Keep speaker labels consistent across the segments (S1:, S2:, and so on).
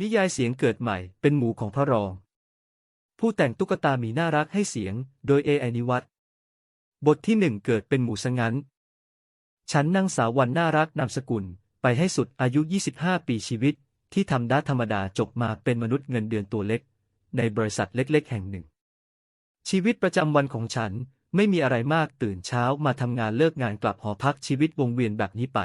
S1: นิยายเสียงเกิดใหม่เป็นหมูของพระรอง ผู้แต่งตุ๊กตาหมีน่ารักให้เสียง โดยเอไอนิวัตบทที่หนึ่งเกิดเป็นหมูสงันฉันนางสาววันน่ารักนามสกุล ไปให้สุดอายุ 25 ปีชีวิต ที่ทำด้าธรรมดาจบมาเป็นมนุษย์เงินเดือนตัวเล็ก ในบริษัทเล็กๆ แห่งหนึ่ง ชีวิตประจำวันของฉันไม่มีอะไรมากตื่นเช้ามาทำงานเลิกงานกลับหอพักชีวิตวงเวียนแบบนี้ไป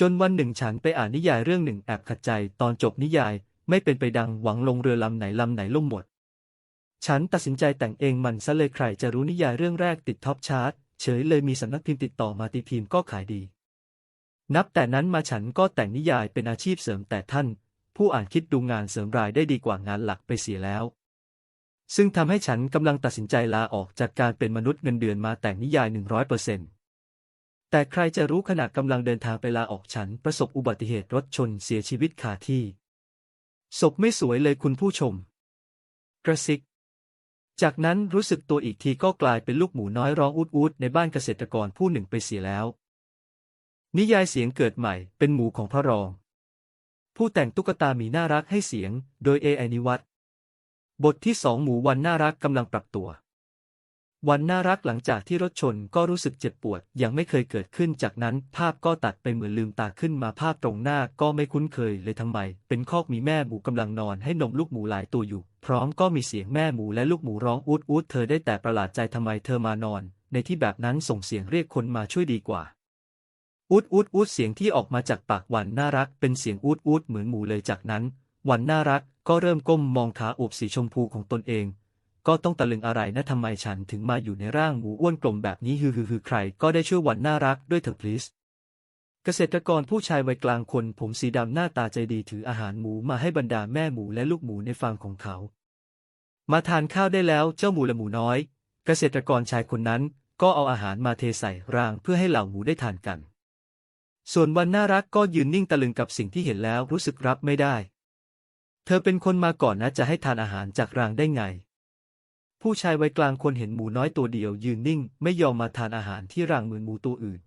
S1: จนวันหนึ่งฉันไปอ่านนิยายเรื่องหนึ่งแอบขัดใจตอนจบนิยายไม่เป็นไปดังหวังลงเรือลำไหนลำไหนล่มหมด ฉันตัดสินใจแต่งเองมันซะเลยใครจะรู้นิยายเรื่องแรกติดท็อปชาร์ตเฉยเลยมีสำนักพิมพ์ติดต่อมาตีพิมพ์ก็ขายดี นับแต่นั้นมาฉันก็แต่งนิยายเป็นอาชีพเสริมแต่ท่าน ผู้อ่านคิดดูงานเสริมรายได้ดีกว่างานหลักไปเสียแล้ว ซึ่งทำให้ฉันกำลังตัดสินใจลาออกจากการเป็นมนุษย์เงินเดือนมาแต่งนิยาย100% แต่ใครจะรู้ขณะกำลังเดินทางไปลาออกฉัน ประสบอุบัติเหตุรถชนเสียชีวิตคาที่ ศพไม่สวยเลยคุณผู้ชม กระซิก จากนั้นรู้สึกตัวอีกทีก็กลายเป็นลูกหมูน้อยร้องอูดอูดในบ้านเกษตรกรผู้หนึ่งไปเสียแล้ว นิยายเสียงเกิดใหม่เป็นหมูของพระรอง ผู้แต่งตุ๊กตาหมีน่ารักให้เสียง โดยเอไอนิวัตบทที่สองหมูวันน่ารักกำลังปรับตัว วันน่ารักหลังจากที่รถชนก็รู้สึกเจ็บปวด ยังไม่เคยเกิดขึ้นจากนั้นภาพก็ตัดไปเหมือนลืมตาขึ้นมาภาพตรงหน้าก็ไม่คุ้นเคยเลยทำไม เป็นคอกมีแม่หมูกำลังนอนให้นมลูกหมูหลายตัวอยู่ พร้อมก็มีเสียงแม่หมูและลูกหมูร้องอูดอูดเธอได้แต่ประหลาดใจทำไมเธอมานอน ในที่แบบนั้นส่งเสียงเรียกคนมาช่วยดีกว่าอูดอูดอูดเสียงที่ออกมาจากปากวันน่ารัก เป็นเสียงอูดอูดเหมือนหมูเลยจากนั้น วันน่ารักก็เริ่มก้มมองขาอวบสีชมพูของตนเอง ก็ต้องตะลึงอะไรนะทำไมฉันถึงมาอยู่ในร่างหมูอ้วนกลมแบบนี้ฮือฮือฮือใครก็ได้ช่วยวันน่ารักด้วยเถอะพลีสเกษตรกรผู้ชายวัยกลางคนผมสีดำหน้าตาใจดีถืออาหารหมูมาให้บรรดาแม่หมูและลูกหมูในฟาร์มของเขา มาทานข้าวได้แล้วเจ้าหมูและหมูน้อย เกษตรกรชายคนนั้นก็เอาอาหารมาเทใส่รางเพื่อให้เหล่าหมูได้ทานกัน ส่วนวันน่ารักก็ยืนนิ่งตะลึงกับสิ่งที่เห็นแล้วรู้สึกรับไม่ได้ เธอเป็นคนมาก่อนนะจะให้ทานอาหารจากรางได้ไง ผู้ชายวัยกลางคนเห็นหมูน้อยตัวเดียว ยืนนิ่ง ไม่ยอมมาทานอาหารที่รางเหมือนหมูตัวอื่น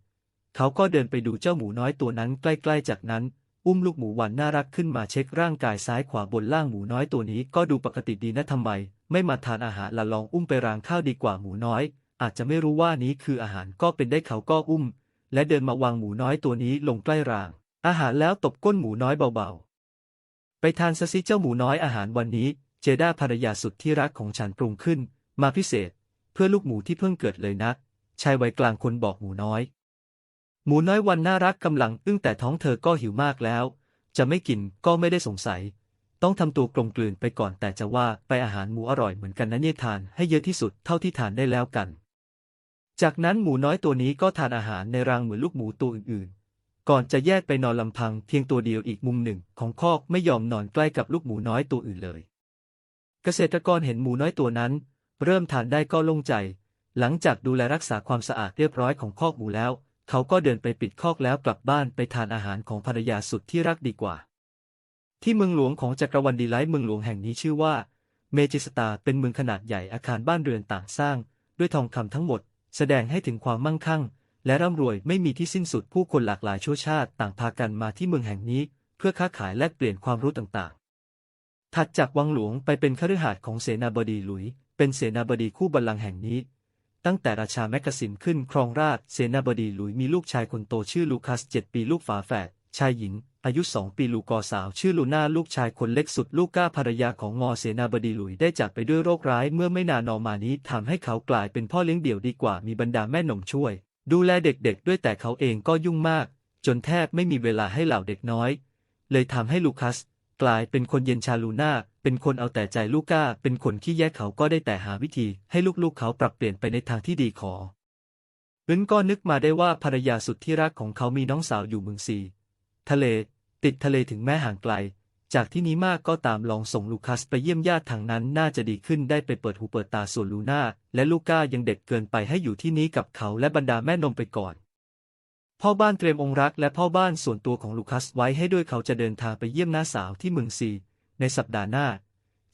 S1: เขาก็เดินไปดูเจ้าหมูน้อยตัวนั้นใกล้ๆจากนั้น อุ้มลูกหมูวันน่ารักขึ้นมาเช็คร่างกายซ้ายขวาบนล่างหมูน้อยตัวนี้ก็ดูปกติดีนะทำไม ไม่มาทานอาหารละลองอุ้มไปรางข้าวดีกว่าหมูน้อย อาจจะไม่รู้ว่านี้คืออาหารก็เป็นได้เขาก็อุ้ม และเดินมาวางหมูน้อยตัวนี้ลงใกล้ราง อาหารแล้วตบก้นหมูน้อยเบาๆ ไปทานซะสิเจ้าหมูน้อยอาหารวันนี้ เจด้าภรรยาสุดที่รักของฉันปรุงขึ้น มาพิเศษ เพื่อลูกหมูที่เพิ่งเกิดเลยนะชายวัยกลางคนบอกหมูน้อย หมูน้อยวันน่ารักกำลังอึ้งแต่ท้องเธอก็หิวมากแล้ว จะไม่กินก็ไม่ได้สงสัย ต้องทำตัวกลมกลืนไปก่อนแต่จะว่าไปอาหารหมูอร่อยเหมือนกันนะเนี่ยทานให้เยอะที่สุดเท่าที่ทานได้แล้วกัน จากนั้นหมูน้อยตัวนี้ก็ทานอาหารในรังเหมือนลูกหมูตัวอื่นๆ ก่อนจะแยกไปนอนลำพังเพียงตัวเดียวอีกมุมหนึ่งของคอกไม่ยอมนอนใกล้กับลูกหมูน้อยตัวอื่นเลย เกษตรกรเห็นหมูน้อยตัวนั้น เริ่มทานได้ก็โล่งใจ หลังจากดูแลรักษาความสะอาดเรียบร้อยของคอกหมูแล้ว เขาก็เดินไปปิดคอกแล้วกลับบ้านไปทานอาหารของภรรยาสุดที่รักดีกว่า ที่เมืองหลวงของจักรวรรดิไลท์เมืองหลวงแห่งนี้ชื่อว่า เมจิสตาเป็นเมืองขนาดใหญ่อาคารบ้านเรือนต่างสร้าง ด้วยทองคำทั้งหมด แสดงให้ถึงความมั่งคั่ง และร่ำรวยไม่มีที่สิ้นสุดผู้คนหลากหลายชั่วชาติต่างพากันมาที่เมืองแห่งนี้ เพื่อค้าขายแลกเปลี่ยนความรู้ต่างๆ ถัดจากวังหลวงไปเป็นคฤหาสน์ของเสนาบดีหลุย เป็นเสนาบดีคู่บัลลังก์แห่งนี้ ตั้งแต่ราชาแมกกาซินขึ้นครองราชเสนาบดีหลุยมีลูกชายคนโตชื่อลูคัสเจ็ดปีลูกฝาแฝดชายหญิง อายุสองปีลูกอสาว ชื่อลูน่าลูกชายคนเล็กสุดลูก้าภรรยาของงอเสนาบดีหลุยได้จากไปด้วยโรคร้ายเมื่อไม่นานนอมานี้ทำให้เขากลายเป็นพ่อเลี้ยงเดี่ยวดีกว่ามีบรรดาแม่หนุ่มช่วย ดูแลเด็กๆ ด้วยแต่เขาเองก็ยุ่งมาก จนแทบไม่มีเวลาให้เหล่าเด็กน้อย เลยทำให้ลูคัส กลายเป็นคนเย็นชาลูน่า เป็นคนเอาแต่ใจลูก้า เป็นคนขี้แยกเขาก็ได้แต่หาวิธี ให้ลูกๆเขาปรับเปลี่ยนไปในทางที่ดีขออึนก็นึกมาได้ว่าภรรยาสุดที่รักของเขามีน้องสาวอยู่เมืองซี ทะเล ติดทะเลถึงแม้ห่างไกล จากที่นี้มากก็ตามลองส่งลูคัสไปเยี่ยมญาติทางนั้นน่าจะดีขึ้นได้ไปเปิดหูเปิดตาส่วนลูน่าและลูก้ายังเด็กเกินไปให้อยู่ที่นี้กับเขาและบรรดาแม่นมไปก่อน พ่อบ้านเตรียมองค์รักและพ่อบ้านส่วนตัวของลูคัสไว้ให้ด้วยเขาจะเดินทางไปเยี่ยมน้าสาวที่เมืองซี ในสัปดาห์หน้า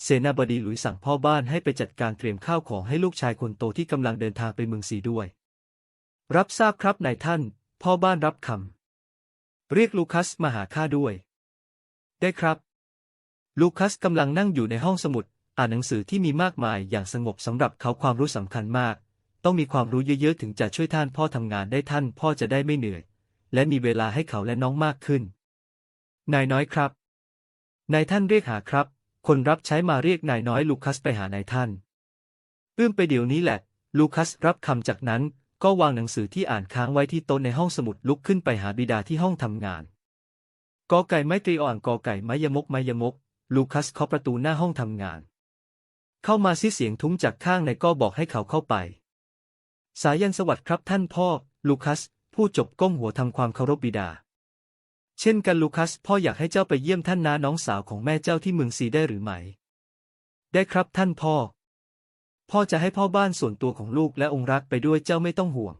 S1: เสนาบดีหลุยสั่งพ่อบ้านให้ไปจัดการเตรียมข้าวของให้ลูกชายคนโตที่กำลังเดินทางไปเมืองซีด้วย รับทราบครับนายท่าน พ่อบ้านรับคำเรียกลูคัสมาหาข้าด้วย ได้ครับ ลูคัสกำลังนั่งอยู่ในห้องสมุด อ่านหนังสือที่มีมากมายอย่างสงบสำหรับเขาความรู้สำคัญมาก ต้องมีความรู้เยอะๆ ถึงจะช่วยท่านพ่อทำงานได้ท่านพ่อจะได้ไม่เหนื่อย และมีเวลาให้เขาและน้องมากขึ้น นายน้อยครับ นายท่านเรียกหาครับ คนรับใช้มาเรียกนายน้อยลูคัสไปหานายท่านเอื้อมไปเดี๋ยวนี้แหละ ลูคัสรับคำจากนั้นก็วางหนังสือที่อ่านค้างไว้ที่โต๊ะในห้องสมุดลุกขึ้นไปหาบิดาที่ห้องทำงานกอไก่ไม้ตรีอ่อนกอไก่ไม้ยมกไม้ยมก ลูคัสเคาะประตูหน้าห้องทำงาน เข้ามาซิเสียงทุ้งจากข้างในก็บอกให้เขาเข้าไป สายันสวัสดิ์ครับท่านพ่อ ลูคัสผู้จบก้มหัวทำความเคารพบิดา เช่นกันลูคัส พ่ออยากให้เจ้าไปเยี่ยมท่านน้าน้องสาวของแม่เจ้าที่เมืองซีได้หรือไม่ ได้ครับท่านพ่อ พ่อจะให้พ่อบ้านส่วนตัวของลูกและองค์รักไปด้วยเจ้าไม่ต้องห่วง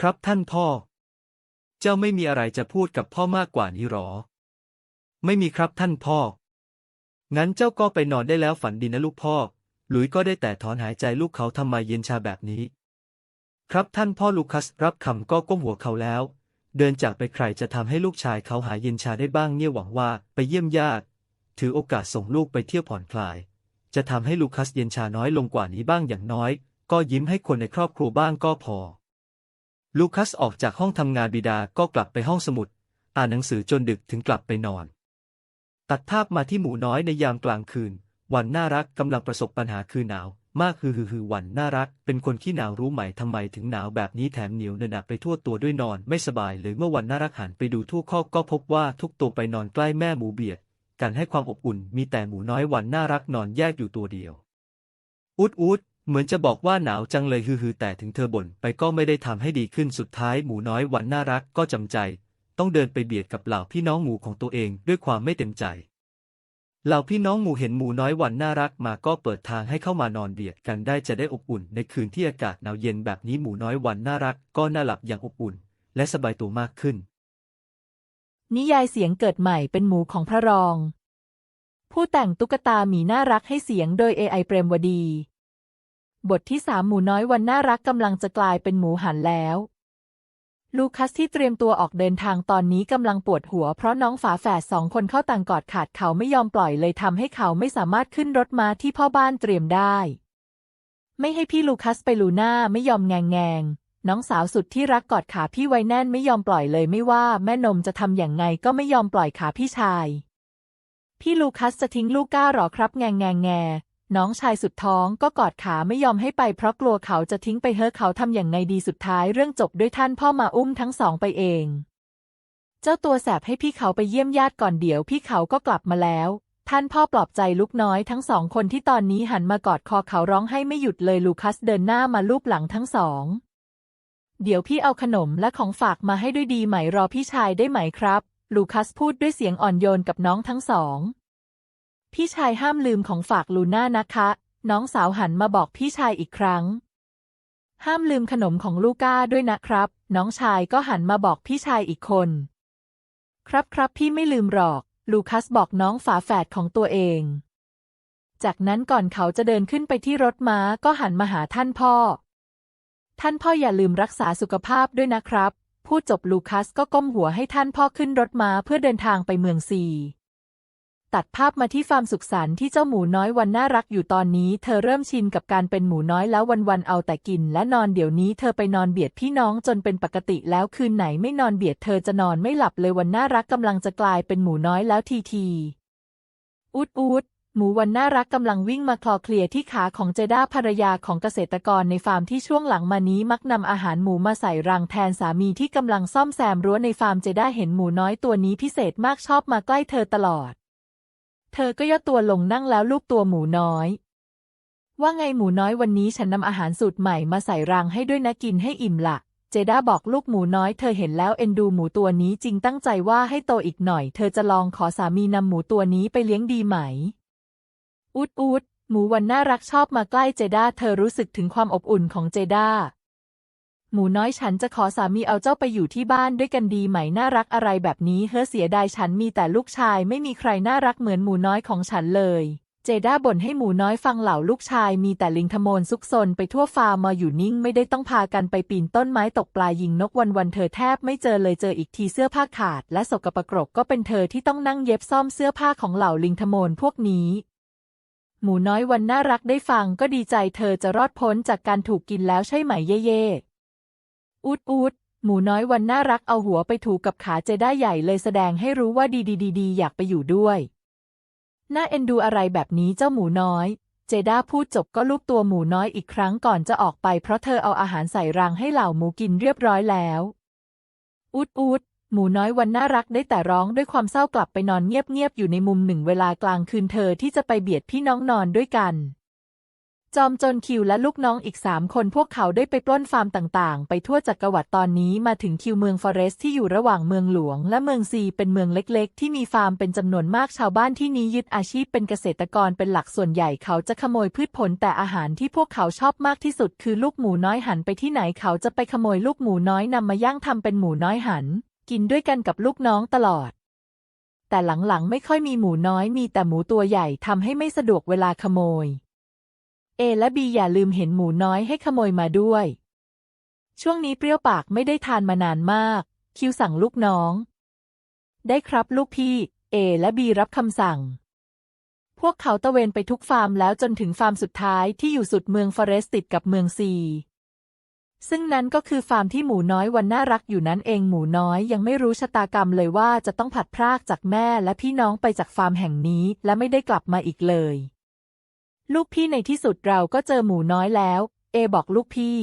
S1: ครับท่านพ่อ เจ้าไม่มีอะไรจะพูดกับพ่อมากกว่านี้หรอ ไม่มีครับท่านพ่อ งั้นเจ้าก็ไปนอนได้แล้วฝันดีนะลูกพ่อ หลุยก็ได้แต่ถอนหายใจลูกเขาทำไมเย็นชาแบบนี้ ครับท่านพ่อลูคัสรับคำก็ก้มหัวเขาแล้ว เดินจากไปใครจะทำให้ลูกชายเขาหายเย็นชาได้บ้างเนี่ยหวังว่าไปเยี่ยมญาติ ถือโอกาสส่งลูกไปเที่ยวผ่อนคลาย จะทำให้ลูคัสเย็นชาน้อยลงกว่านี้บ้างอย่างน้อย ก็ยิ้มให้คนในครอบครัวบ้างก็พอ ลูคัสออกจากห้องทำงานบิดาก็กลับไปห้องสมุด อ่านหนังสือจนดึกถึงกลับไปนอน ตัดภาพมาที่หมูน้อยในยามกลางคืน วันน่ารักกำลังประสบปัญหาคือหนาว มากคือฮือฮือวันน่ารัก เป็นคนขี้หนาวรู้ไหมทำไมถึงหนาวแบบนี้แถมเหนียวเนอะหนะไปทั่วตัวด้วยนอนไม่สบายเลยเมื่อวันน่ารักหันไปดูทั่วคอกก็พบว่าทุกตัวไปนอนใกล้แม่หมูเบียด กันให้ความอบอุ่นมีแต่หมูน้อยวันน่ารักนอนแยกอยู่ตัวเดียวอุดอุดเหมือนจะบอกว่าหนาวจังเลยฮือฮือแต่ถึงเธอบ่นไปก็ไม่ได้ทำให้ดีขึ้นสุดท้ายหมูน้อยวันน่ารักก็จำใจ ต้องเดินไปเบียดกับเหล่าพี่น้องหมูของตัวเองด้วยความไม่เต็มใจ เหล่าพี่น้องหมูเห็นหมูน้อยวันน่ารักมาก็เปิดทางให้เข้ามานอนเบียดกันได้จะได้อบอุ่น ในคืนที่อากาศหนาวเย็นแบบนี้หมูน้อยวันน่ารัก ก็น่าหลับอย่างอบอุ่น และสบายตัวมากขึ้น
S2: นิยายเสียงเกิดใหม่เป็นหมูของพระรอง ผู้แต่งตุ๊กตาหมีน่ารักให้เสียงโดย AI เปรมวดี บทที่สามหมูน้อยวันน่ารักกำลังจะกลายเป็นหมูหันแล้ว ลูคัสที่เตรียมตัวออกเดินทางตอนนี้กำลังปวดหัวเพราะน้องฝาแฝดสองคนเข้าต่างกอดขาดเขาไม่ยอมปล่อยเลยทำให้เขาไม่สามารถขึ้นรถม้าที่พ่อบ้านเตรียมได้ ไม่ให้พี่ลูคัสไปลูน่าไม่ยอมแงงแงงน้องสาวสุดที่รักกอดขาพี่ไว้แน่นไม่ยอมปล่อยเลยไม่ว่าแม่นมจะทำอย่างไงก็ไม่ยอมปล่อยขาพี่ชาย พี่ลูคัสจะทิ้งลูก้าหรอครับแงงแงงแง น้องชายสุดท้องก็กอดขาไม่ยอมให้ไปเพราะกลัวเขาจะทิ้งไปเฮ้อเขาทำอย่างไงดีสุดท้ายเรื่องจบด้วยท่านพ่อมาอุ้มทั้งสองไปเอง เจ้าตัวแสบให้พี่เขาไปเยี่ยมญาติก่อนเดี๋ยวพี่เขาก็กลับมาแล้ว ท่านพ่อปลอบใจลูกน้อยทั้งสองคนที่ตอนนี้หันมากอดคอเขาร้องให้ไม่หยุดเลยลูคัสเดินหน้ามาลูบหลังทั้งสองเดี๋ยวพี่เอาขนมและของฝากมาให้ด้วยดีไหมรอพี่ชายได้ไหมครับ ลูคัสพูดด้วยเสียงอ่อนโยนกับน้องทั้งสอง พี่ชายห้ามลืมของฝากลูน่านะคะ น้องสาวหันมาบอกพี่ชายอีกครั้ง ห้ามลืมขนมของลูก้าด้วยนะครับ น้องชายก็หันมาบอกพี่ชายอีกคน ครับครับพี่ไม่ลืมหรอก ลูคัสบอกน้องฝาแฝดของตัวเอง จากนั้นก่อนเขาจะเดินขึ้นไปที่รถม้าก็หันมาหาท่านพ่อ ท่านพ่ออย่าลืมรักษาสุขภาพด้วยนะครับ พูดจบลูคัสก็ก้มหัวให้ท่านพ่อขึ้นรถม้าเพื่อเดินทางไปเมืองซี ตัดภาพมาที่ฟาร์มสุขสันต์ที่เจ้าหมูน้อยวันน่ารักอยู่ตอนนี้ เธอเริ่มชินกับการเป็นหมูน้อยแล้ววันๆเอาแต่กิน และนอนเดี๋ยวนี้เธอไปนอนเบียดพี่น้องจนเป็นปกติแล้วคืนไหนไม่นอนเบียดเธอจะนอนไม่หลับเลยวันน่ารักกำลังจะกลายเป็นหมูน้อยแล้วทีทีอุดอุดหมูวันน่ารักกำลังวิ่งมาคลอเคลียที่ขาของเจด้าภรรยาของเกษตรกรในฟาร์มที่ช่วงหลังมานี้มักนำอาหารหมูมาใส่รังแทนสามีที่กำลังซ่อมแซมรั้วในฟาร์มเจด้าเห็นหมูน้อยตัวนี้พิเศษมากชอบมาใกล้เธอตลอด เธอก็ย่อตัวลงนั่งแล้วลูบตัวหมูน้อย ว่าไงหมูน้อยวันนี้ฉันนำอาหารสูตรใหม่มาใส่รังให้ด้วยนะกินให้อิ่มละเจด้าบอกลูกหมูน้อยเธอเห็นแล้วเอ็นดูหมูตัวนี้จริงตั้งใจว่าให้โตอีกหน่อย เธอจะลองขอสามีนำหมูตัวนี้ไปเลี้ยงดีไหม อุดอุดหมูวันน่ารักชอบมาใกล้เจด้าเธอรู้สึกถึงความอบอุ่นของเจด้า หมูน้อยฉันจะขอสามีเอาเจ้าไปอยู่ที่บ้านด้วยกันดีไหมน่ารักอะไรแบบนี้เฮ้อเสียดายฉันมีแต่ลูกชายไม่มีใครน่ารักเหมือนหมูน้อยของฉันเลย เจด้าบ่นให้หมูน้อยฟังเหล่าลูกชายมีแต่ลิงทมนซุกซนไปทั่วฟาร์มมาอยู่นิ่งไม่ได้ต้องพากันไปปีนต้นไม้ตกปลายิงนกวันวันเธอแทบไม่เจอเลยเจออีกทีเสื้อผ้าขาด และสกปรกก็เป็นเธอที่ต้องนั่งเย็บซ่อมเสื้อผ้าของเหล่าลิงทมนพวกนี้หมูน้อยวันน่ารักได้ฟังก็ดีใจเธอจะรอดพ้นจากการถูกกินแล้วใช่ไหมเย่ อูดอูดหมูน้อยวันน่ารักเอาหัวไปถูกับขาเจได้ใหญ่เลยแสดงให้รู้ว่าดีดีดีดีอยากไปอยู่ด้วยน่าเอ็นดูอะไรแบบนี้เจ้าหมูน้อย เจด้าพูดจบก็ลูบตัวหมูน้อยอีกครั้งก่อนจะออกไป เพราะเธอเอาอาหารใส่รังให้เหล่าหมูกินเรียบร้อยแล้วอูดอูดหมูน้อยวันน่ารักได้แต่ร้องด้วยความเศร้ากลับไปนอนเงียบๆอยู่ในมุมหนึ่งเวลากลางคืนเธอที่จะไปเบียดพี่น้องนอนด้วยกัน จอมจนคิวและลูกน้องอีกสามคนพวกเขาได้ไปปล้นฟาร์มต่างๆ ไปทั่วจักรวรรดิตอนนี้มาถึงคิวเมืองฟอเรสที่อยู่ระหว่างเมืองหลวง และเมืองซีเป็นเมืองเล็กๆ ที่มีฟาร์มเป็นจำนวนมากชาวบ้านที่นี้ยึดอาชีพเป็นเกษตรกรเป็นหลักส่วนใหญ่เขาจะขโมยพืชผลแต่อาหารที่พวกเขาชอบมากที่สุด คือลูกหมูน้อยหันไปที่ไหนเขาจะไปขโมยลูกหมูน้อยนำมาย่างทำเป็นหมูน้อยหัน กินด้วยกันกับลูกน้องตลอดแต่หลังๆ ไม่ค่อยมีหมูน้อยมีแต่หมูตัวใหญ่ทำให้ไม่สะดวกเวลาขโมย อและบีอย่าลืมเห็นหมูน้อยให้ขโมยมาด้วย ช่วงนี้เปรี้ยวปากไม่ได้ทานมานานมาก คิวสั่งลูกน้อง ได้ครับลูกพี่ เอและบีรับคำสั่ง พวกเขาตะเวนไปทุกฟาร์มแล้วจนถึงฟาร์มสุดท้ายที่อยู่สุดเมืองฟอเรสติดกับเมืองซีซึ่งนั้นก็คือฟาร์มที่หมูน้อยวันน่ารักอยู่นั้นเองหมูน้อยยังไม่รู้ชะตากรรมเลยว่าจะต้องผัดพรากจากแม่และพี่น้องไปจากฟาร์มแห่งนี้และไม่ได้กลับมาอีกเลย ลูกพี่ในที่สุดเราก็เจอหมูน้อยแล้ว เอบอกลูกพี่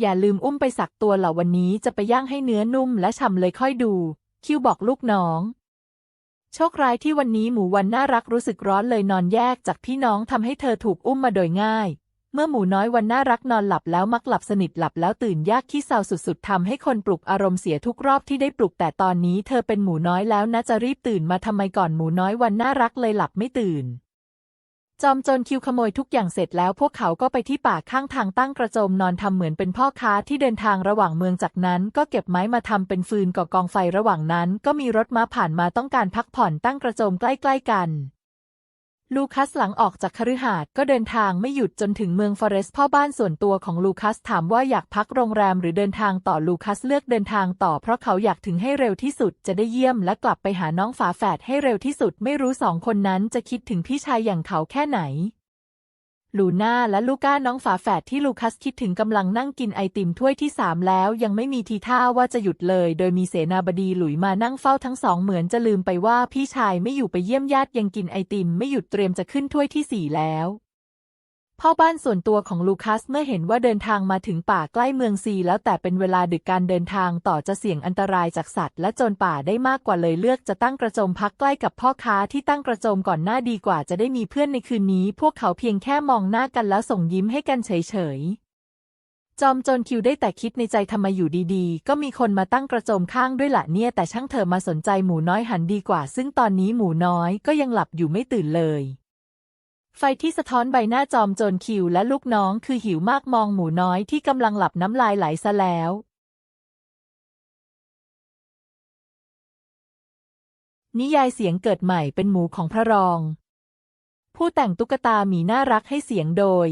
S2: อย่าลืมอุ้มไปสักตัวเหล่าวันนี้จะไปย่างให้เนื้อนุ่มและฉ่ำเลยค่อยดู คิวบอกลูกน้อง โชคร้ายที่วันนี้หมูวันน่ารักรู้สึกร้อนเลยนอนแยกจากพี่น้องทำให้เธอถูกอุ้มมาโดยง่าย เมื่อหมูน้อยวันน่ารักนอนหลับแล้วมักหลับสนิทหลับแล้วตื่นยากขี้เศร้าสุดๆทำให้คนปลุกอารมณ์เสียทุกรอบที่ได้ปลุกแต่ตอนนี้เธอเป็นหมูน้อยแล้วนะจะรีบตื่นมาทำไมก่อนหมูน้อยวันน่ารักเลยหลับไม่ตื่น จอมโจรคิวขโมยทุกอย่างเสร็จแล้วพวกเขาก็ไปที่ป่าข้างทางตั้งกระโจมนอนทำเหมือนเป็นพ่อค้าที่เดินทางระหว่างเมืองจากนั้น ก็เก็บไม้มาทำเป็นฟืนก่อกองไฟระหว่างนั้น ก็มีรถม้าผ่านมาต้องการพักผ่อนตั้งกระโจมใกล้ ๆ กัน ลูคัสหลังออกจากคฤหาสน์ก็เดินทางไม่หยุดจนถึงเมืองฟอเรสต์พ่อบ้านส่วนตัวของลูคัสถามว่าอยากพักโรงแรมหรือเดินทางต่อลูคัสเลือกเดินทางต่อเพราะเขาอยากถึงให้เร็วที่สุดจะได้เยี่ยมและกลับไปหาน้องฝาแฝดให้เร็วที่สุดไม่รู้สองคนนั้นจะคิดถึงพี่ชายอย่างเขาแค่ไหน ลูน่าและลูก้าน้องฝาแฝดที่ลูคัสคิดถึงกำลังนั่งกินไอติมถ้วยที่สามแล้ว ยังไม่มีทีท่าว่าจะหยุดเลย โดยมีเสนาบดีหลุยมานั่งเฝ้าทั้งสองเหมือนจะลืมไปว่าพี่ชายไม่อยู่ไปเยี่ยมญาติยังกินไอติมไม่หยุดเตรียมจะขึ้นถ้วยที่สี่แล้ว พ่อบ้านส่วนตัวของลูคัสเมื่อเห็นว่าเดินทางมาถึงป่าใกล้เมืองซีแล้วแต่เป็นเวลาดึกการเดินทางต่อจะเสี่ยงอันตรายจากสัตว์และโจรป่าได้มากกว่าเลยเลือกจะตั้งกระโจมพักใกล้กับพ่อค้าที่ตั้งกระโจมก่อนหน้าดีกว่าจะได้มีเพื่อนในคืนนี้ พวกเขาเพียงแค่มองหน้ากันแล้วส่งยิ้มให้กันเฉยๆจอมโจรคิวได้แต่คิดในใจทำไมอยู่ดีๆ ก็มีคนมาตั้งกระโจมข้างด้วยละเนี่ย แต่ช่างเธอมาสนใจหมูน้อยหันดีกว่า ซึ่งตอนนี้หมูน้อยก็ยังหลับอยู่ไม่ตื่นเลย ที่สะท้อนใบหน้าจอมโจรคิวและลูกน้องคือหิวมากมองหมูน้อยที่กำลังหลับน้ำลายไหลซะแล้ว นิยายเสียงเกิดใหม่เป็นหมูของพระรอง ผู้แต่งตุ๊กตาหมีน่ารักให้เสียงโดย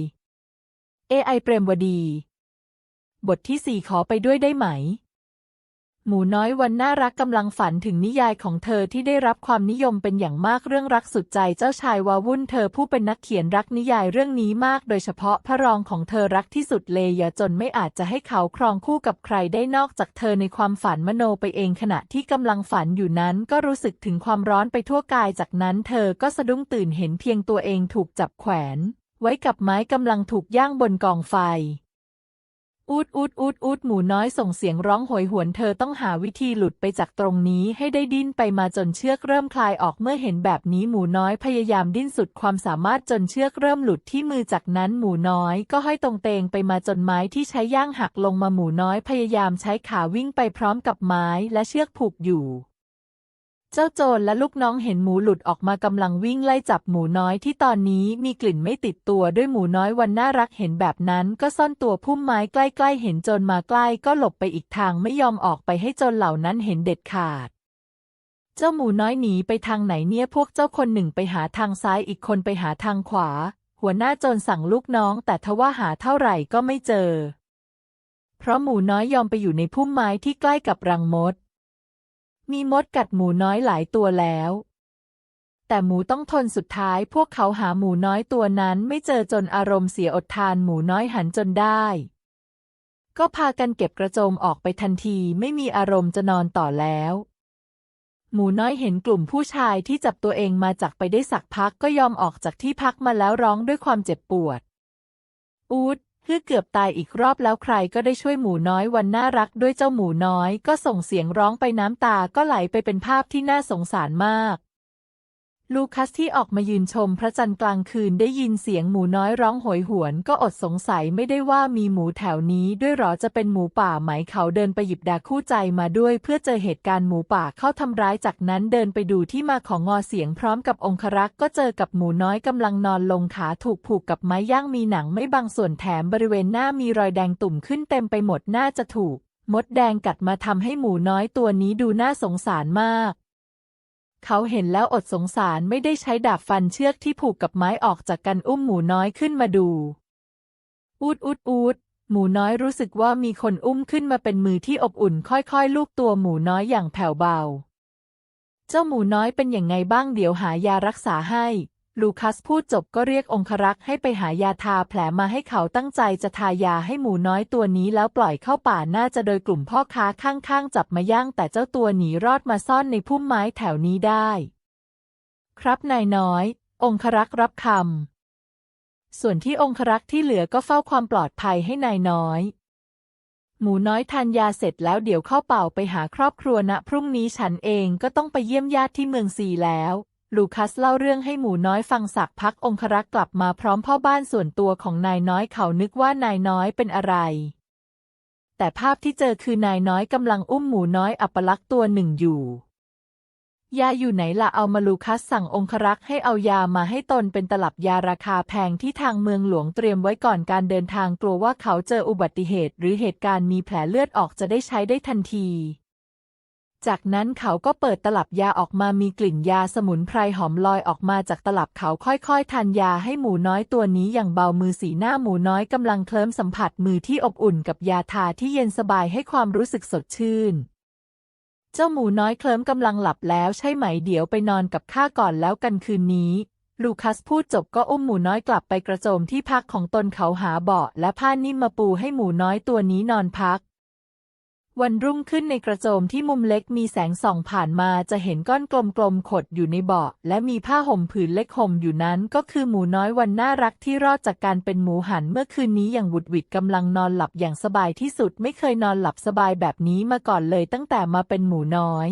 S2: AI เปรมวดี บทที่สี่ขอไปด้วยได้ไหม หมูน้อยวันน่ารักกำลังฝันถึงนิยายของเธอที่ได้รับความนิยมเป็นอย่างมากเรื่องรักสุดใจเจ้าชายวาวุ่นเธอผู้เป็นนักเขียนรักนิยายเรื่องนี้มาก โดยเฉพาะพระรองของเธอรักที่สุดเลยจนไม่อาจจะให้เขาครองคู่กับใครได้นอกจากเธอในความฝันมโนไปเองขณะที่กำลังฝันอยู่นั้น ก็รู้สึกถึงความร้อนไปทั่วกายจากนั้น เธอก็สะดุ้งตื่นเห็นเพียงตัวเองถูกจับแขวน ไว้กับไม้กำลังถูกย่างบนกองไฟ อูดอูดอูดอูดหมูน้อยส่งเสียงร้องโหยหวนเธอต้องหาวิธีหลุดไปจากตรงนี้ให้ได้ดิ้นไปมาจนเชือกเริ่มคลายออกเมื่อเห็นแบบนี้หมูน้อยพยายามดิ้นสุดความสามารถจนเชือกเริ่มหลุดที่มือจากนั้นหมูน้อยก็ห้อยตรงเตงไปมาจนไม้ที่ใช้ย่างหักลงมาหมูน้อยพยายามใช้ขาวิ่งไปพร้อมกับไม้และเชือกผูกอยู่ เจ้าโจรและลูกน้องเห็นหมูหลุดออกมากำลังวิ่งไล่จับหมูน้อยที่ตอนนี้มีกลิ่นไม่ติดตัวด้วยหมูน้อยวันน่ารักเห็นแบบนั้น ก็ซ่อนตัวพุ่มไม้ใกล้ๆ เห็นโจรมาใกล้ก็หลบไปอีกทางไม่ยอมออกไปให้โจรเหล่านั้นเห็นเด็ดขาด เจ้าหมูน้อยหนีไปทางไหนเนี่ยพวกเจ้าคนหนึ่งไปหาทางซ้ายอีกคนไปหาทางขวา หัวหน้าโจรสั่งลูกน้อง แต่ทว่าหาเท่าไหร่ก็ไม่เจอ เพราะหมูน้อยยอมไปอยู่ในพุ่มไม้ที่ใกล้กับรังมด มีมดกัดหมูน้อยหลายตัวแล้ว แต่หมูต้องทนสุดท้ายพวกเขาหาหมูน้อยตัวนั้นไม่เจอจนอารมณ์เสียอดทานหมูน้อยหันจนได้ ก็พากันเก็บกระโจมออกไปทันทีไม่มีอารมณ์จะนอนต่อแล้ว หมูน้อยเห็นกลุ่มผู้ชายที่จับตัวเองมาจากไปได้สักพักก็ยอมออกจากที่พักมาแล้วร้องด้วยความเจ็บปวด อูด คือเกือบตายอีกรอบแล้วใครก็ได้ช่วยหมูน้อยวันน่ารักด้วยเจ้าหมูน้อยก็ส่งเสียงร้องไปน้ำตาก็ไหลไปเป็นภาพที่น่าสงสารมาก ลูคัสที่ออกมายืนชมพระจันทร์กลางคืนได้ยินเสียงหมูน้อยร้องโหยหวนก็อดสงสัยไม่ได้ว่ามีหมูแถวนี้ด้วยหรอจะเป็นหมูป่าไหมเขาเดินไปหยิบดาคู่ใจมาด้วยเพื่อเจอเหตุการณ์หมูป่าเข้าทำร้ายจากนั้นเดินไปดูที่มาของงอเสียงพร้อมกับองครักษ์ก็เจอกับหมูน้อยกำลังนอนลงขาถูกผูกกับไม้ย่างมีหนังไม่บางส่วนแถมบริเวณหน้ามีรอยแดงตุ่มขึ้นเต็มไปหมดน่าจะถูกมดแดงกัดมาทำให้หมูน้อยตัวนี้ดูน่าสงสารมาก เขาเห็นแล้วอดสงสารไม่ได้ใช้ดาบฟันเชือกที่ผูกกับไม้ออกจากกันอุ้มหมูน้อยขึ้นมาดู อูดอูดอูดหมูน้อยรู้สึกว่ามีคนอุ้มขึ้นมาเป็นมือที่อบอุ่นค่อยๆ ลูกตัวหมูน้อยอย่างแผ่วเบา เจ้าหมูน้อยเป็นอย่างไงบ้างเดี๋ยวหายารักษาให้ ลูคัสพูดจบก็เรียกองครักษ์ให้ไปหายาทาแผลมาให้เขาตั้งใจจะทายาให้หมูน้อยตัวนี้แล้วปล่อยเข้าป่าน่าจะโดยกลุ่มพ่อค้าข้างๆ จับมาย่างแต่เจ้าตัวหนีรอดมาซ่อนในพุ่มไม้แถวนี้ได้ ครับนายน้อย องครักษ์รับคำส่วนที่องครักษ์ที่เหลือก็เฝ้าความปลอดภัยให้นายน้อย หมูน้อยทานยาเสร็จแล้วเดี๋ยวเข้าเป่าไปหาครอบครัวนะพรุ่งนี้ฉันเองก็ต้องไปเยี่ยมญาติที่เมืองซีแล้ว ลูคัสเล่าเรื่องให้หมูน้อยฟังสักพักองครักษ์กลับมาพร้อมพ่อบ้านส่วนตัวของนายน้อยเขานึกว่านายน้อยเป็นอะไร แต่ภาพที่เจอคือนายน้อยกำลังอุ้มหมูน้อยอัปลักษ์ตัวหนึ่งอยู่ยาอยู่ไหนล่ะเอามาลูคัสสั่งองครักษ์ให้เอายามาให้ตนเป็นตลับยาราคาแพงที่ทางเมืองหลวงเตรียมไว้ก่อนการเดินทางกลัวว่าเขาเจออุบัติเหตุ หรือเหตุการณ์มีแผลเลือดออกจะได้ใช้ได้ทันที จากนั้นเขาก็เปิดตลับยาออกมามีกลิ่นยาสมุนไพรหอมลอยออกมาจากตลับเขาค่อยๆทานยาให้หมูน้อยตัวนี้อย่างเบามือสีหน้าหมูน้อยกำลังเคลิ้มสัมผัสมือที่อบอุ่นกับยาทาที่เย็นสบายให้ความรู้สึกสดชื่น เจ้าหมูน้อยเคลิ้มกำลังหลับแล้วใช่ไหมเดี๋ยวไปนอนกับข้าก่อนแล้วกันคืนนี้ ลูคัสพูดจบก็อุ้มหมูน้อยกลับไปกระโจมที่พักของตนเขาหาเบาะและผ้านิ่มมาปูให้หมูน้อยตัวนี้นอนพัก วันรุ่งขึ้นในกระโจมที่มุมเล็กมีแสงส่องผ่านมาจะเห็นก้อนกลมๆขดอยู่ในเบาะ และมีผ้าห่มผืนเล็กห่มอยู่นั้นก็คือหมูน้อยวันน่ารักที่รอดจากการเป็นหมูหันเมื่อคืนนี้อย่างบุดวิดกำลังนอนหลับอย่างสบายที่สุดไม่เคยนอนหลับสบายแบบนี้มาก่อนเลยตั้งแต่มาเป็นหมูน้อย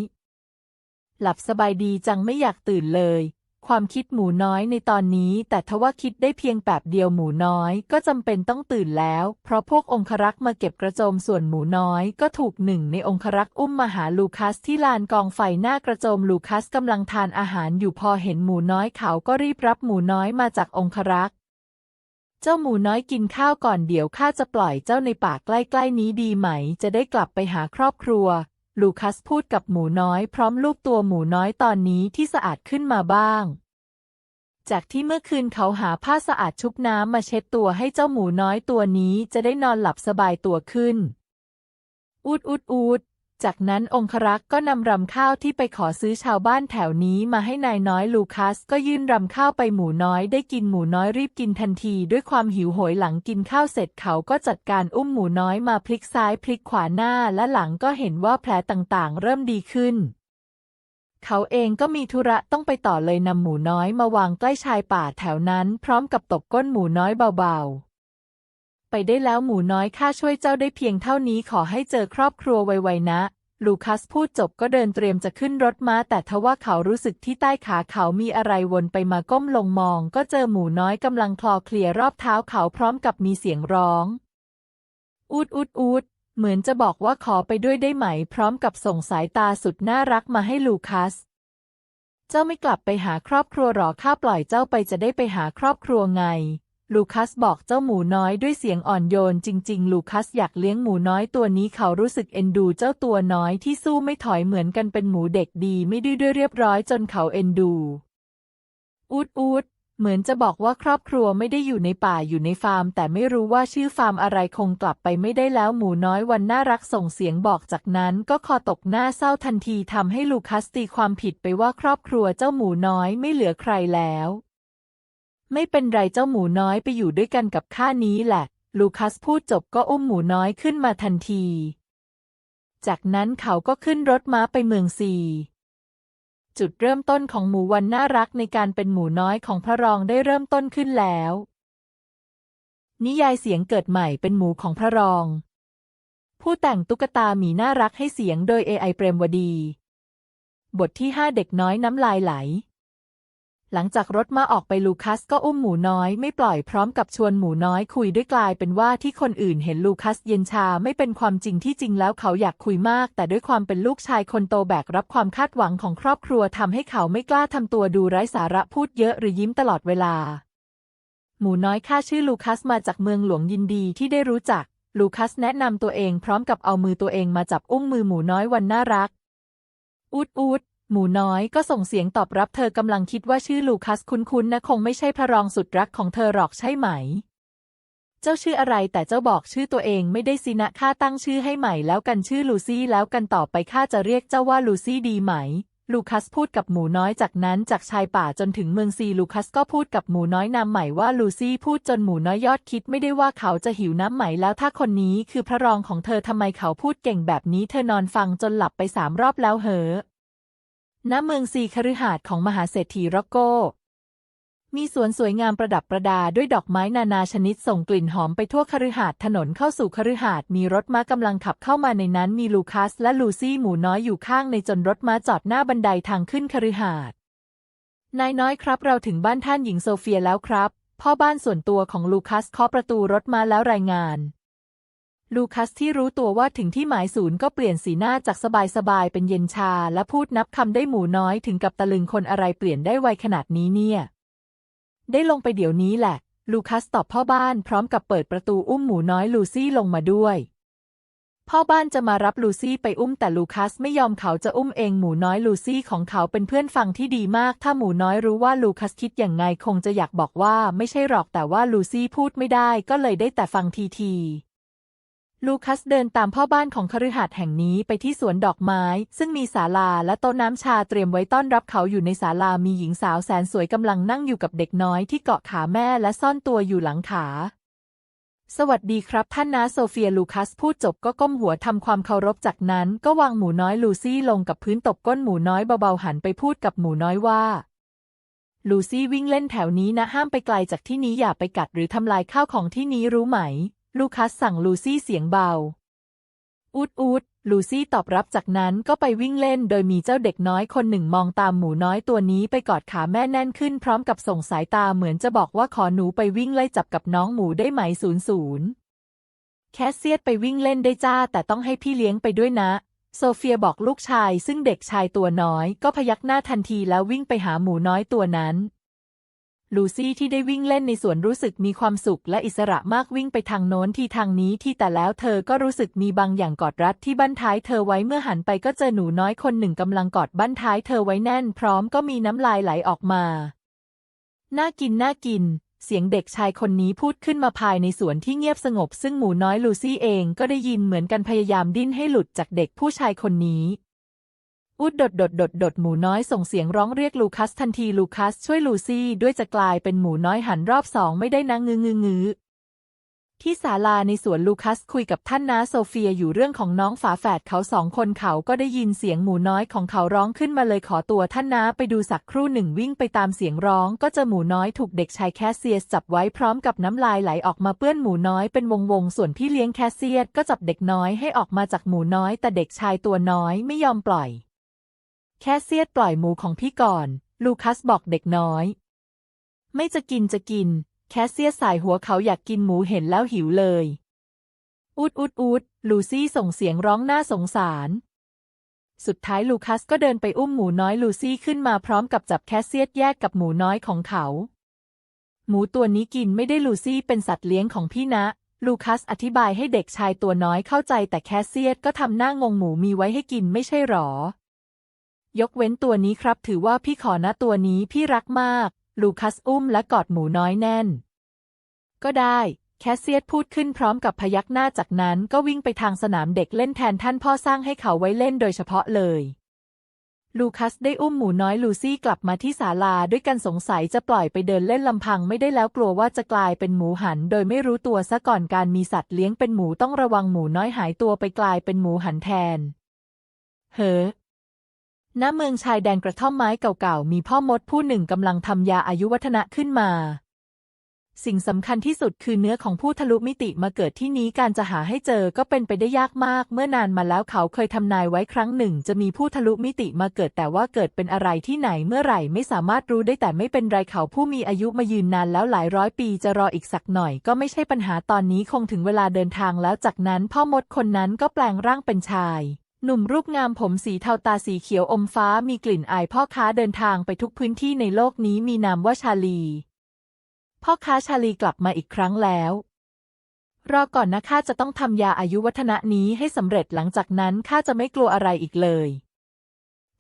S2: หลับสบายดีจังไม่อยากตื่นเลย ความคิดหมูน้อยในตอนนี้ แต่ทว่าคิดได้เพียงแป๊บเดียวหมูน้อยก็จำเป็นต้องตื่นแล้ว เพราะพวกองครักษ์มาเก็บกระโจมส่วนหมูน้อยก็ถูกหนึ่งในองครักษ์อุ้มมาหาลูคัสที่ลานกองไฟหน้ากระโจมลูคัสกำลังทานอาหารอยู่พอเห็นหมูน้อยเขาก็รีบรับหมูน้อยมาจากองครักษ์เจ้าหมูน้อยกินข้าวก่อนเดี๋ยวข้าจะปล่อยเจ้าในป่าใกล้ๆนี้ดีไหม จะได้กลับไปหาครอบครัว ลูคัสพูดกับหมูน้อยพร้อมลูบตัวหมูน้อยตอนนี้ที่สะอาดขึ้นมาบ้าง จากที่เมื่อคืนเขาหาผ้าสะอาดชุบน้ำมาเช็ดตัวให้เจ้าหมูน้อยตัวนี้จะได้นอนหลับสบายตัวขึ้นอูดอูดอูด จากนั้นองครักษ์ก็นำรำข้าวที่ไปขอซื้อชาวบ้านแถวนี้มาให้นายน้อยลูคัส ก็ยื่นรำข้าวไปหมูน้อยได้กินหมูน้อยรีบกินทันที ด้วยความหิวโหยหลังกินข้าวเสร็จเขาก็จัดการอุ้มหมูน้อยมาพลิกซ้ายพลิกขวาหน้าและหลังก็เห็นว่าแผลต่างๆ เริ่มดีขึ้น เขาเองก็มีธุระต้องไปต่อเลยนำหมูน้อยมาวางใกล้ชายป่าแถวนั้น พร้อมกับตบก้นหมูน้อยเบาๆ ไปได้แล้วหมูน้อยข้าช่วยเจ้าได้เพียงเท่านี้ขอให้เจอครอบครัวไวๆนะ ลูคัสพูดจบก็เดินเตรียมจะขึ้นรถม้า แต่ทว่าเขารู้สึกที่ใต้ขาเขามีอะไรวนไปมาก้มลงมอง ก็เจอหมูน้อยกำลังคลอเคลียรอบเท้าเขาพร้อมกับมีเสียงร้อง อูดอูดอูดเหมือนจะบอกว่าขอไปด้วยได้ไหม พร้อมกับส่งสายตาสุดน่ารักมาให้ลูคัส เจ้าไม่กลับไปหาครอบครัวหรอข้าปล่อยเจ้าไปจะได้ไปหาครอบครัวไง ลูคัสบอกเจ้าหมูน้อยด้วยเสียงอ่อนโยนจริง ๆ ลูคัสอยากเลี้ยงหมูน้อยตัวนี้เขารู้สึกเอ็นดูเจ้าตัวน้อยที่สู้ไม่ถอยเหมือนกันเป็นหมูเด็กดีไม่ดื้อด้วยเรียบร้อยจนเขาเอ็นดู อูดอูดเหมือนจะบอกว่าครอบครัวไม่ได้อยู่ในป่าอยู่ในฟาร์ม แต่ไม่รู้ว่าชื่อฟาร์มอะไรคงกลับไปไม่ได้แล้วหมูน้อยวันน่ารักส่งเสียงบอกจากนั้นก็คอตกหน้าเศร้าทันทีทำให้ลูคัสตีความผิดไปว่าครอบครัวเจ้าหมูน้อยไม่เหลือใครแล้ว ไม่เป็นไรเจ้าหมูน้อยไปอยู่ด้วยกันกับข้านี้แหละ ลูคัสพูดจบก็อุ้มหมูน้อยขึ้นมาทันที จากนั้นเขาก็ขึ้นรถม้าไปเมืองซีจุดเริ่มต้นของหมูวันน่ารักในการเป็นหมูน้อยของพระรองได้เริ่มต้นขึ้นแล้ว นิยายเสียงเกิดใหม่เป็นหมูของพระรอง ผู้แต่งตุ๊กตาหมีน่ารักให้เสียงโดย AI เปรมวดี บทที่ 5 เด็กน้อยน้ำลายไหล หลังจากรถมาออกไปลูคัสก็อุ้มหมูน้อยไม่ปล่อยพร้อมกับชวนหมูน้อยคุยด้วยกลายเป็นว่าที่คนอื่นเห็นลูคัสเย็นชาไม่เป็นความจริงที่จริงแล้วเขาอยากคุยมาก แต่ด้วยความเป็นลูกชายคนโตแบกรับความคาดหวังของครอบครัวทำให้เขาไม่กล้าทำตัวดูไร้สาระพูดเยอะหรือยิ้มตลอดเวลา หมูน้อยข้าชื่อลูคัสมาจากเมืองหลวงยินดีที่ได้รู้จัก ลูคัสแนะนำตัวเองพร้อมกับเอามือตัวเองมาจับอุ้งมือหมูน้อยวันน่ารักอูดอูด หมูน้อยก็ส่งเสียงตอบรับเธอกำลังคิดว่าชื่อลูคัสคุ้นๆนะคงไม่ใช่พระรองสุดรักของเธอหรอกใช่ไหม เจ้าชื่ออะไรแต่เจ้าบอกชื่อตัวเองไม่ได้สินะข้าตั้งชื่อให้ใหม่แล้วกันชื่อลูซี่แล้วกันต่อไปข้าจะเรียกเจ้าว่าลูซี่ดีไหม ลูคัสพูดกับหมูน้อยจากนั้นจากชายป่าจนถึงเมืองซีลูคัสก็พูดกับหมูน้อยนามใหม่ว่าลูซี่พูดจนหมูน้อยยอดคิดไม่ได้ว่าเขาจะหิวน้ำไหมแล้วถ้าคนนี้คือพระรองของเธอทำไมเขาพูดเก่งแบบนี้เธอนอนฟังจนหลับไปสามรอบแล้วเหอะ ณเมืองซีคฤหาสน์ของมหาเศรษฐีร็อกโกมีสวนสวยงามประดับประดาด้วยดอกไม้นานาชนิดส่งกลิ่นหอมไปทั่วคฤหาสน์ถนนเข้าสู่คฤหาสน์มีรถม้ากำลังขับเข้ามาในนั้นมีลูคัสและลูซี่หมูน้อยอยู่ข้างในจนรถม้าจอดหน้าบันไดทางขึ้นคฤหาสน์นายน้อยครับเราถึงบ้านท่านหญิงโซเฟียแล้วครับ พ่อบ้านส่วนตัวของลูคัสเคาะประตูรถม้าแล้วรายงาน ลูคัสที่รู้ตัวว่าถึงที่หมายศูนย์ก็เปลี่ยนสีหน้าจากสบายๆเป็นเย็นชา และพูดนับคำได้หมูน้อยถึงกับตะลึงคนอะไรเปลี่ยนได้ไวขนาดนี้เนี่ย ได้ลงไปเดี๋ยวนี้แหละ ลูคัสตอบพ่อบ้านพร้อมกับเปิดประตูอุ้มหมูน้อยลูซี่ลงมาด้วย พ่อบ้านจะมารับลูซี่ไปอุ้มแต่ลูคัสไม่ยอมเขาจะอุ้มเองหมูน้อยลูซี่ของเขาเป็นเพื่อนฟังที่ดีมาก ถ้าหมูน้อยรู้ว่าลูคัสคิดอย่างไงคงจะอยากบอกว่าไม่ใช่หรอกแต่ว่าลูซี่พูดไม่ได้ก็เลยได้แต่ฟังทีที ลูคัสเดินตามพ่อบ้านของคฤหาสน์แห่งนี้ไปที่สวนดอกไม้ ซึ่งมีศาลาและโต๊ะน้ำชาเตรียมไว้ต้อนรับเขาอยู่ในศาลามีหญิงสาวแสนสวยกำลังนั่งอยู่กับเด็กน้อยที่เกาะขาแม่และซ่อนตัวอยู่หลังขา สวัสดีครับท่านนาโซเฟียลูคัสพูดจบก็ก้มหัวทำความเคารพจากนั้น ก็วางหมูน้อยลูซี่ลงกับพื้นตบก้นหมูน้อยเบาๆหันไปพูดกับหมูน้อยว่าลูซี่วิ่งเล่นแถวนี้นะห้ามไปไกลจากที่นี้อย่าไปกัดหรือทำลายข้าวของที่นี้รู้ไหม ลูคัสสั่งลูซี่เสียงเบา อูดอูดลูซี่ตอบรับจากนั้นก็ไปวิ่งเล่นโดยมีเจ้าเด็กน้อยคนหนึ่งมองตามหมูน้อยตัวนี้ไปกอดขาแม่แน่นขึ้นพร้อมกับส่งสายตาเหมือนจะบอกว่าขอหนูไปวิ่งไล่จับกับน้องหมูได้ไหมศูนย์ศูนย์แคสเซียดไปวิ่งเล่นได้จ้า แต่ต้องให้พี่เลี้ยงไปด้วยนะ โซเฟียบอกลูกชายซึ่งเด็กชายตัวน้อยก็พยักหน้าทันทีแล้ววิ่งไปหาหมูน้อยตัวนั้น ลูซี่ที่ได้วิ่งเล่นในสวนรู้สึกมีความสุขและอิสระมากวิ่งไปทางโน้นที่ทางนี้ที่แต่แล้วเธอก็รู้สึกมีบางอย่างกอดรัดที่บั้นท้ายเธอไว้เมื่อหันไปก็เจอหนูน้อยคนหนึ่งกำลังกอดบั้นท้ายเธอไว้แน่น พร้อมก็มีน้ำลายไหลออกมา น่ากินน่ากิน เสียงเด็กชายคนนี้พูดขึ้นมาภายในสวนที่เงียบสงบ ซึ่งหมูน้อยลูซี่เองก็ได้ยินเหมือนกันพยายามดิ้นให้หลุดจากเด็กผู้ชายคนนี้ อุดดดดดดดดดหมูน้อยส่งเสียงร้องเรียกลูคัสทันทีลูคัสช่วยลูซี่ด้วยจะกลายเป็นหมูน้อยหันรอบสองไม่ได้นะงืองืองือที่ศาลาในสวนลูคัสคุยกับท่านน้าโซเฟียอยู่เรื่องของน้องฝาแฝดเขาสองคนเขาก็ได้ยินเสียงหมูน้อยของเขาร้องขึ้นมาเลยขอตัวท่านน้าไปดูสักครู่หนึ่งวิ่งไปตามเสียงร้อง ก็เจอหมูน้อยถูกเด็กชายแคสเซียสจับไว้พร้อมกับน้ำลายไหลออกมาเปื้อนหมูน้อยเป็นวงวงๆส่วนพี่เลี้ยงแคสเซียสก็จับเด็กน้อยให้ออกมาจากหมูน้อย แต่เด็กชายตัวน้อยไม่ยอมปล่อย แคสเซียสปล่อยหมูของพี่ก่อน ลูคัสบอกเด็กน้อย ไม่จะกินจะกิน แคสเซียสสายหัวเขาอยากกินหมูเห็นแล้วหิวเลยอูดอูดอูดลูซี่ส่งเสียงร้องน่าสงสาร สุดท้ายลูคัสก็เดินไปอุ้มหมูน้อยลูซี่ขึ้นมาพร้อมกับจับแคสเซียสแยกกับหมูน้อยของเขา หมูตัวนี้กินไม่ได้ลูซี่เป็นสัตว์เลี้ยงของพี่นะ ลูคัสอธิบายให้เด็กชายตัวน้อยเข้าใจแต่แคสเซียสก็ทำหน้างงหมูมีไว้ให้กินไม่ใช่หรอ ยกเว้นตัวนี้ครับ ถือว่าพี่ขอนะตัวนี้พี่รักมาก ลูคัสอุ้มและกอดหมูน้อยแน่น ก็ได้ แคสเซียสพูดขึ้นพร้อมกับพยักหน้าจากนั้นก็วิ่งไปทางสนามเด็กเล่นแทนท่านพ่อสร้างให้เขาไว้เล่นโดยเฉพาะเลยลูคัสได้อุ้มหมูน้อยลูซี่กลับมาที่ศาลาด้วยกันสงสัยจะปล่อยไปเดินเล่นลำพังไม่ได้แล้วกลัวว่าจะกลายเป็นหมูหัน โดยไม่รู้ตัวซะก่อนการมีสัตว์เลี้ยงเป็นหมูต้องระวังหมูน้อยหายตัวไปกลายเป็นหมูหันแทน เฮ้อ ณเมืองชายแดนกระท่อมไม้เก่าๆ มีพ่อมดผู้หนึ่งกำลังทำยาอายุวัฒนะขึ้นมา สิ่งสำคัญที่สุดคือเนื้อของผู้ทะลุมิติมาเกิดที่นี้การจะหาให้เจอก็เป็นไปได้ยากมาก เมื่อนานมาแล้วเขาเคยทำนายไว้ครั้งหนึ่ง จะมีผู้ทะลุมิติมาเกิดแต่ว่าเกิดเป็นอะไรที่ไหนเมื่อไหร่ไม่สามารถรู้ได้แต่ไม่เป็นไรเขาผู้มีอายุมายืนนานแล้วหลายร้อยปีจะรออีกสักหน่อย ก็ไม่ใช่ปัญหาตอนนี้คงถึงเวลาเดินทางแล้วจากนั้นพ่อมดคนนั้นก็แปลงร่างเป็นชาย หนุ่มรูปงามผมสีเทาตาสีเขียวอมฟ้ามีกลิ่นอายพ่อค้าเดินทางไปทุกพื้นที่ในโลกนี้มีนามว่าชาลี พ่อค้าชาลีกลับมาอีกครั้งแล้ว รอก่อนนะข้าจะต้องทำยาอายุวัฒนะนี้ให้สำเร็จหลังจากนั้นข้าจะไม่กลัวอะไรอีกเลย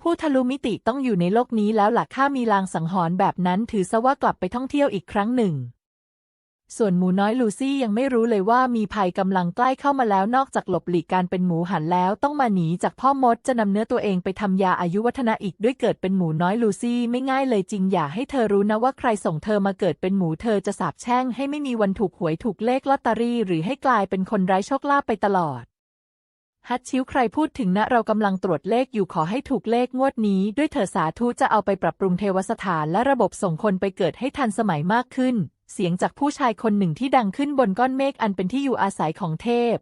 S2: ผู้ทะลุมิติต้องอยู่ในโลกนี้แล้วล่ะข้ามีลางสังหรณ์แบบนั้นถือซะว่ากลับไปท่องเที่ยวอีกครั้งหนึ่ง ส่วนหมูน้อยลูซี่ยังไม่รู้เลยว่ามีภัยกำลังใกล้เข้ามาแล้วนอกจากหลบหลีกการเป็นหมูหันแล้วต้องมาหนีจากพ่อมดจะนำเนื้อตัวเองไปทำยาอายุวัฒนะอีกด้วยเกิดเป็นหมูน้อยลูซี่ไม่ง่ายเลยจริงอย่าให้เธอรู้นะว่าใครส่งเธอมาเกิดเป็นหมูเธอจะสาบแช่งให้ไม่มีวันถูกหวยถูกเลขลอตเตอรี่ หรือให้กลายเป็นคนไร้โชคลาภไปตลอดฮัตชิวใครพูดถึงนะเรากำลังตรวจเลขอยู่ขอให้ถูกเลขงวดนี้ด้วยเถอสาธุจะเอาไปปรับปรุงเทวสถานและระบบส่งคนไปเกิดให้ทันสมัยมากขึ้น เสียงจากผู้ชายคนหนึ่งที่ดังขึ้นบนก้อนเมฆอันเป็นที่อยู่อาศัยของเทพ